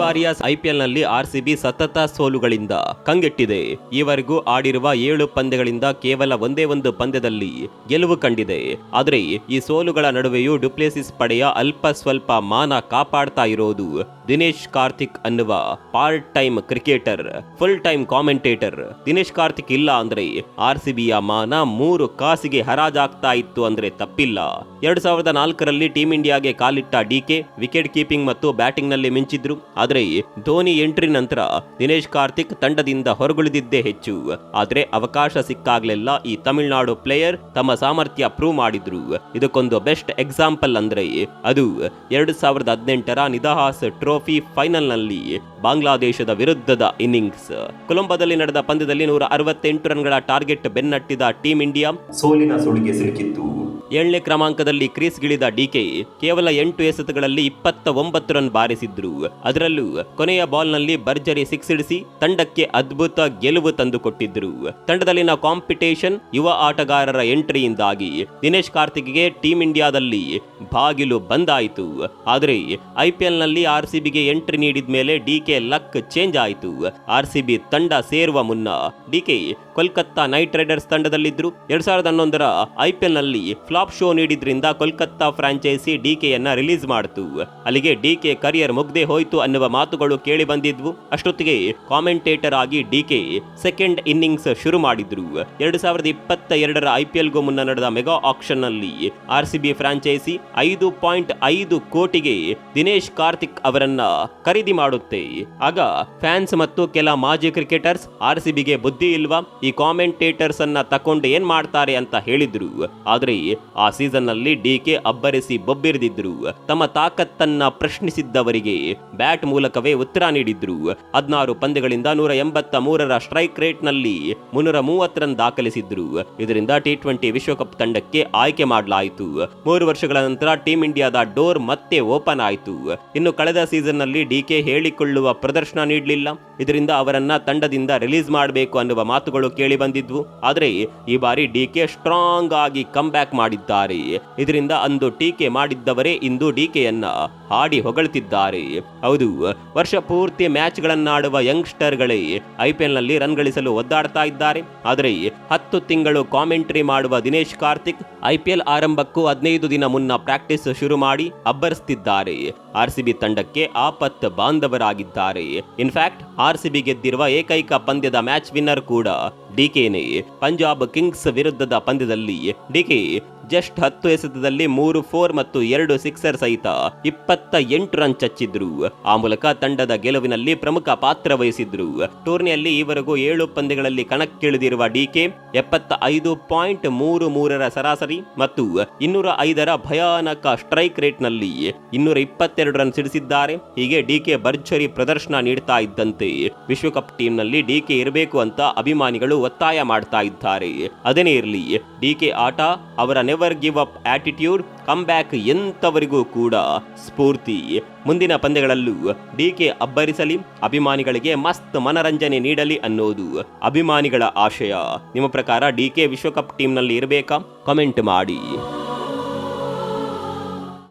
ಬಾರಿಯ R C B ಸತತ ಸೋಲುಗಳಿಂದ ಕಂಗೆಟ್ಟಿದೆ. ಈವರೆಗೂ ಆಡಿರುವ ಏಳು ಪಂದ್ಯಗಳಿಂದ ಕೇವಲ ಒಂದೇ ಒಂದು ಪಂದ್ಯದಲ್ಲಿ ಗೆಲುವು ಕಂಡಿದೆ. ಆದರೆ ಈ ಸೋಲುಗಳ ನಡುವೆಯೂ ಡುಪ್ಲೆಸಿಸ್ ಪಡೆಯ ಅಲ್ಪ ಸ್ವಲ್ಪ ಮಾನ ಕಾಪಾಡ್ತಾ ಇರೋದು ದಿನೇಶ್ ಕಾರ್ತಿಕ್ ಅನ್ನುವ part time cricketer full time commentator Dinesh Karthik ಇಲ್ಲ ಅಂದ್ರೆ ಆರ್ಸಿಬಿಯ ಮಾನ ಮೂರು ಕಾಸಿಗೆ ಹರಾಜಾಗ್ತಾ ಇತ್ತು ಅಂದ್ರೆ ತಪ್ಪಿಲ್ಲ. ಎರಡ್ ಸಾವಿರದ ನಾಲ್ಕರಲ್ಲಿ ಟೀಂ ಇಂಡಿಯಾಗೆ ಕಾಲಿಟ್ಟ ಡಿಕೆ ವಿಕೆಟ್ ಕೀಪಿಂಗ್ ಮತ್ತು ಬ್ಯಾಟಿಂಗ್ನಲ್ಲಿ ಮಿಂಚಿದ್ರು. ಆದರೆ ಧೋನಿ ಎಂಟ್ರಿ ನಂತರ ದಿನೇಶ್ ಕಾರ್ತಿಕ್ ತಂಡದಿಂದ ಹೊರಗುಳಿದಿದ್ದೇ ಹೆಚ್ಚು. ಆದರೆ ಅವಕಾಶ ಸಿಕ್ಕಾಗಲೆಲ್ಲ ಈ ತಮಿಳುನಾಡು ಪ್ಲೇಯರ್ ತಮ್ಮ ಸಾಮರ್ಥ್ಯ ಪ್ರೂವ್ ಮಾಡಿದ್ರು. ಇದಕ್ಕೊಂದು ಬೆಸ್ಟ್ ಎಕ್ಸಾಂಪಲ್ ಅಂದ್ರೆ ಅದು ಎರಡು ಸಾವಿರದ ಹದಿನೆಂಟರ ನಿದಹಾಸ್ ಟ್ರೋಫಿ ಫೈನಲ್ನಲ್ಲಿ ಬಾಂಗ್ಲಾದೇಶದ ವಿರುದ್ಧದ ಇನ್ನಿಂಗ್ಸ್. ಕೊಲಂಬೋದಲ್ಲಿ ನಡೆದ ಪಂದ್ಯದಲ್ಲಿ ನೂರ ಅರವತ್ತೆಂಟು ರನ್ಗಳ ಟಾರ್ಗೆಟ್ ಬೆನ್ನಟ್ಟಿದ ಟೀಂ ಇಂಡಿಯಾ ಸೋಲಿನ ಸುಳಿಗೆ ಸಿಲುಕಿತ್ತು. ಏಳನೇ ಕ್ರಮಾಂಕದಲ್ಲಿ ಕ್ರೀಸ್ಗಿಳಿದ ಡಿಕೆ ಕೇವಲ ಎಂಟು ಎಸೆತಗಳಲ್ಲಿ ಇಪ್ಪತ್ತ ಒಂಬತ್ತು ರನ್ ಬಾರಿಸಿದ್ರು. ಅದರಲ್ಲೂ ಕೊನೆಯ ಬಾಲ್ನಲ್ಲಿ ಭರ್ಜರಿ ಸಿಕ್ಸ್ ಇಡಿಸಿ ತಂಡಕ್ಕೆ ಅದ್ಭುತ ಗೆಲುವು ತಂದುಕೊಟ್ಟಿದ್ರು. ತಂಡದಲ್ಲಿನ ಕಾಂಪಿಟೇಷನ್ ಯುವ ಆಟಗಾರರ ಎಂಟ್ರಿಯಿಂದಾಗಿ ದಿನೇಶ್ ಕಾರ್ತಿಕ್ಗೆ ಟೀಂ ಇಂಡಿಯಾದಲ್ಲಿ ಬಾಗಿಲು ಬಂದಾಯಿತು. ಆದರೆ ಐಪಿಎಲ್ನಲ್ಲಿ ಆರ್ಸಿಬಿಗೆ ಎಂಟ್ರಿ ನೀಡಿದ ಮೇಲೆ ಡಿಕೆ ಲಕ್ ಚೇಂಜ್ ಆಯಿತು. ಆರ್ಸಿಬಿ ತಂಡ ಸೇರುವ ಮುನ್ನ ಡಿಕೆ ಕೋಲ್ಕತ್ತಾ ನೈಟ್ ರೈಡರ್ಸ್ ತಂಡದಲ್ಲಿದ್ದರು ಎರಡ್ ಸಾವಿರದ ಹನ್ನೊಂದರ ಐಪಿಎಲ್ನಲ್ಲಿ ಫ್ಲಾಪ್ ಶೋ ನೀಡಿದ್ರಿಂದ ಕೋಲ್ಕತ್ತಾ ಫ್ರಾಂಚೈಸಿ ಡಿಕೆಯನ್ನ ರಿಲೀಸ್ ಮಾಡಿತು. ಅಲ್ಲಿಗೆ ಡಿಕೆ ಕರಿಯರ್ ಮುಗ್ದೆ ಹೋಯ್ತು ಅನ್ನುವ ಮಾತುಗಳು ಕೇಳಿ ಬಂದಿದ್ವು. ಅಷ್ಟೊತ್ತಿಗೆ ಕಾಮೆಂಟೇಟರ್ ಆಗಿ ಡಿಕೆ ಸೆಕೆಂಡ್ ಇನ್ನಿಂಗ್ಸ್ ಶುರು ಮಾಡಿದ್ರು. ಎರಡ್ ಸಾವಿರದ ಇಪ್ಪತ್ತ ಎರಡರ ಐಪಿಎಲ್ಗೂ ಮುನ್ನ ನಡೆದ ಮೆಗಾ ಆಕ್ಷನ್ನಲ್ಲಿ ಆರ್ಸಿಬಿ ಫ್ರಾಂಚೈಸಿ ಐದು ಪಾಯಿಂಟ್ ಐದು ಕೋಟಿಗೆ ದಿನೇಶ್ ಕಾರ್ತಿಕ್ ಅವರನ್ನ ಖರೀದಿ ಮಾಡುತ್ತೆ. ಆಗ ಫ್ಯಾನ್ಸ್ ಮತ್ತು ಕೆಲ ಮಾಜಿ ಕ್ರಿಕೆಟರ್ಸ್ ಆರ್ಸಿಬಿಗೆ ಬುದ್ಧಿ ಇಲ್ವಾ? ಈ ಕಾಮೆಂಟೇಟರ್ಸ್ ಅನ್ನ ತಕೊಂಡು ಏನ್ ಮಾಡ್ತಾರೆ ಅಂತ ಹೇಳಿದ್ರು. ಆದ್ರೆ ಆ ಸೀಸನ್ನಲ್ಲಿ ಡಿಕೆ ಅಬ್ಬರಿಸಿ ಬೊಬ್ಬಿರಿದಿದ್ರು. ತಮ್ಮ ತಾಕತ್ತನ್ನ ಪ್ರಶ್ನಿಸಿದ್ದವರಿಗೆ ಬ್ಯಾಟ್ ಮೂಲಕವೇ ಉತ್ತರ ನೀಡಿದ್ರು. ಹದಿನಾರು ಪಂದ್ಯಗಳಿಂದ ನೂರ ಎಂಬತ್ತ ಮೂರರ ಸ್ಟ್ರೈಕ್ ರೇಟ್ನಲ್ಲಿ ಮುನ್ನೂರ ರನ್ ದಾಖಲಿಸಿದ್ರು. ಇದರಿಂದ ಟಿ ಟ್ವೆಂಟಿ ವಿಶ್ವಕಪ್ ತಂಡಕ್ಕೆ ಆಯ್ಕೆ ಮಾಡಲಾಯಿತು. ಮೂರು ವರ್ಷಗಳ ನಂತರ ಟೀಂ ಇಂಡಿಯಾದ ಡೋರ್ ಮತ್ತೆ ಓಪನ್ ಆಯಿತು. ಇನ್ನು ಕಳೆದ ಸೀಸನ್ನಲ್ಲಿ ಡಿಕೆ ಹೇಳಿಕೊಳ್ಳುವ ಪ್ರದರ್ಶನ ನೀಡಲಿಲ್ಲ. ಇದರಿಂದ ಅವರನ್ನ ತಂಡದಿಂದ ರಿಲೀಸ್ ಮಾಡಬೇಕು ಅನ್ನುವ ಮಾತುಗಳು ಕೇಳಿ ಬಂದಿದ್ವು. ಆದರೆ ಈ ಬಾರಿ ಡಿ ಕೆ ಸ್ಟ್ರಾಂಗ್ ಆಗಿ ಕಮ್ ಬ್ಯಾಕ್ ಮಾಡಿದ್ದಾರೆ ಇದರಿಂದ ಅಂದು ಟೀಕೆ ಮಾಡಿದ್ದವರೇ ಇಂದು ಡಿಕೆಯನ್ನ ಹಾಡಿ ಹೊಗಳ್ತಿದ್ದಾರೆ. ಹೌದು, ವರ್ಷ ಪೂರ್ತಿ ಮ್ಯಾಚ್ಗಳನ್ನಾಡುವ ಐಪಿಎಲ್ನಲ್ಲಿ ರನ್ ಗಳಿಸಲು ಒದ್ದಾಡ್ತಾ ಇದ್ದಾರೆ. ಆದರೆ ಹತ್ತು ತಿಂಗಳು ಕಾಮೆಂಟ್ರಿ ಮಾಡುವ ದಿನೇಶ್ ಕಾರ್ತಿಕ್ ಐಪಿಎಲ್ ಆರಂಭಕ್ಕೂ ಹದಿನೈದು ದಿನ ಮುನ್ನ ಪ್ರಾಕ್ಟೀಸ್ ಶುರು ಮಾಡಿ ಅಬ್ಬರಿಸುತ್ತಿದ್ದಾರೆ. ಆರ್ಸಿಬಿ ತಂಡಕ್ಕೆ ಆಪತ್ ಬಾಂಧವರಾಗಿದ್ದಾರೆ. ಇನ್ಫ್ಯಾಕ್ಟ್ ಆರ್ಸಿಬಿ ಗೆದ್ದಿರುವ ಏಕೈಕ ಪಂದ್ಯದ ಮ್ಯಾಚ್ ವಿನ್ನರ್ ಕೂಡ ಡಿಕೆನೇ ಪಂಜಾಬ್ ಕಿಂಗ್ಸ್ ವಿರುದ್ಧದ ಪಂದ್ಯದಲ್ಲಿ ಡಿಕೆ ಜಸ್ಟ್ ಹತ್ತು ಎಸೆತದಲ್ಲಿ ಮೂರು ಫೋರ್ ಮತ್ತು ಎರಡು ಸಿಕ್ಸರ್ ಸಹಿತ ಇಪ್ಪತ್ತ ಎಂಟು ರನ್ ಚಚ್ಚಿದ್ರು. ಆ ಮೂಲಕ ತಂಡದ ಗೆಲುವಿನಲ್ಲಿ ಪ್ರಮುಖ ಪಾತ್ರ ವಹಿಸಿದ್ರು. ಟೂರ್ನಿಯಲ್ಲಿ ಈವರೆಗೂ ಏಳು ಪಂದ್ಯಗಳಲ್ಲಿ ಕಣಕ್ಕಿಳಿದಿರುವ ಡಿಕೆ ಎಪ್ಪತ್ತ ಐದು ಪಾಯಿಂಟ್ ಮೂರು ಮೂರರ ಸರಾಸರಿ ಮತ್ತು ಇನ್ನೂರ ಐದರ ಭಯಾನಕ ಸ್ಟ್ರೈಕ್ ರೇಟ್ನಲ್ಲಿ ಇನ್ನೂರ ಇಪ್ಪತ್ತೆರಡು ರನ್ ಸಿಡಿಸಿದ್ದಾರೆ. ಹೀಗೆ ಡಿಕೆ ಭರ್ಜರಿ ಪ್ರದರ್ಶನ ನೀಡ್ತಾ ಇದ್ದಂತೆ ವಿಶ್ವಕಪ್ ಟೀಮ್ನಲ್ಲಿ ಡಿಕೆ ಇರಬೇಕು ಅಂತ ಅಭಿಮಾನಿಗಳು ಒತ್ತಾಯ ಮಾಡ್ತಾ ಇದ್ದಾರೆ. ಅದೇನೇ ಇರಲಿ ಡಿಕೆ ಆಟ ಅವರ never give up attitude come back ಎಂತವರಿಗೂ ಕೂಡ ಸ್ಫೂರ್ತಿ. ಮುಂದಿನ ಪಂದ್ಯಗಳಲ್ಲೂ ಡಿಕೆ ಅಬ್ಬರಿಸಲಿ, ಅಭಿಮಾನಿಗಳಿಗೆ ಮಸ್ತ್ ಮನರಂಜನೆ ನೀಡಲಿ ಅನ್ನೋದು ಅಭಿಮಾನಿಗಳ ಆಶಯ. ನಿಮ್ಮ ಪ್ರಕಾರ ಡಿ ಕೆ ವಿಶ್ವಕಪ್ ಟೀಮ್ನಲ್ಲಿ ಇರಬೇಕಾ? ಕಮೆಂಟ್ ಮಾಡಿ.